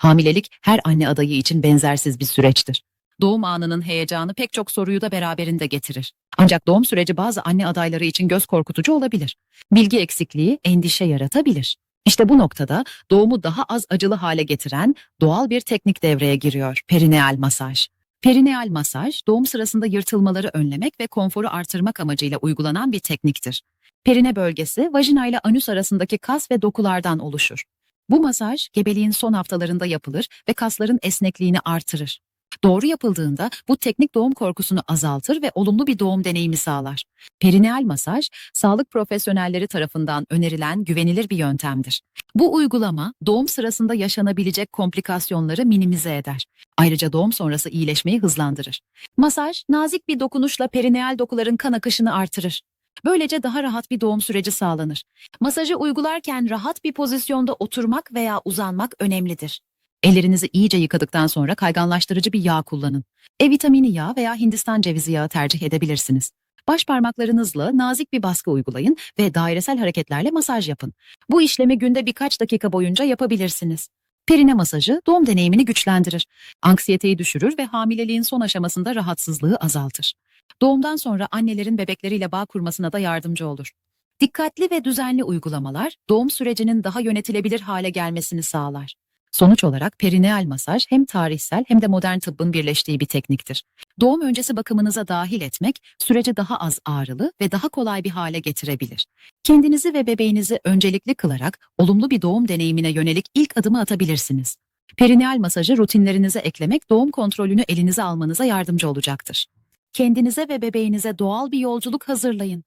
Hamilelik her anne adayı için benzersiz bir süreçtir. Doğum anının heyecanı pek çok soruyu da beraberinde getirir. Ancak doğum süreci bazı anne adayları için göz korkutucu olabilir. Bilgi eksikliği endişe yaratabilir. İşte bu noktada doğumu daha az acılı hale getiren doğal bir teknik devreye giriyor. Perineal masaj. Perineal masaj, doğum sırasında yırtılmaları önlemek ve konforu artırmak amacıyla uygulanan bir tekniktir. Perine bölgesi, vajina ile anüs arasındaki kas ve dokulardan oluşur. Bu masaj, gebeliğin son haftalarında yapılır ve kasların esnekliğini artırır. Doğru yapıldığında bu teknik doğum korkusunu azaltır ve olumlu bir doğum deneyimi sağlar. Perineal masaj, sağlık profesyonelleri tarafından önerilen güvenilir bir yöntemdir. Bu uygulama doğum sırasında yaşanabilecek komplikasyonları minimize eder. Ayrıca doğum sonrası iyileşmeyi hızlandırır. Masaj, nazik bir dokunuşla perineal dokuların kan akışını artırır. Böylece daha rahat bir doğum süreci sağlanır. Masajı uygularken rahat bir pozisyonda oturmak veya uzanmak önemlidir. Ellerinizi iyice yıkadıktan sonra kayganlaştırıcı bir yağ kullanın. E vitamini yağı veya Hindistan cevizi yağı tercih edebilirsiniz. Baş parmaklarınızla nazik bir baskı uygulayın ve dairesel hareketlerle masaj yapın. Bu işlemi günde birkaç dakika boyunca yapabilirsiniz. Perine masajı doğum deneyimini güçlendirir. Anksiyeteyi düşürür ve hamileliğin son aşamasında rahatsızlığı azaltır. Doğumdan sonra annelerin bebekleriyle bağ kurmasına da yardımcı olur. Dikkatli ve düzenli uygulamalar doğum sürecinin daha yönetilebilir hale gelmesini sağlar. Sonuç olarak perineal masaj hem tarihsel hem de modern tıbbın birleştiği bir tekniktir. Doğum öncesi bakımınıza dahil etmek süreci daha az ağrılı ve daha kolay bir hale getirebilir. Kendinizi ve bebeğinizi öncelikli kılarak olumlu bir doğum deneyimine yönelik ilk adımı atabilirsiniz. Perineal masajı rutinlerinize eklemek doğum kontrolünü elinize almanıza yardımcı olacaktır. Kendinize ve bebeğinize doğal bir yolculuk hazırlayın.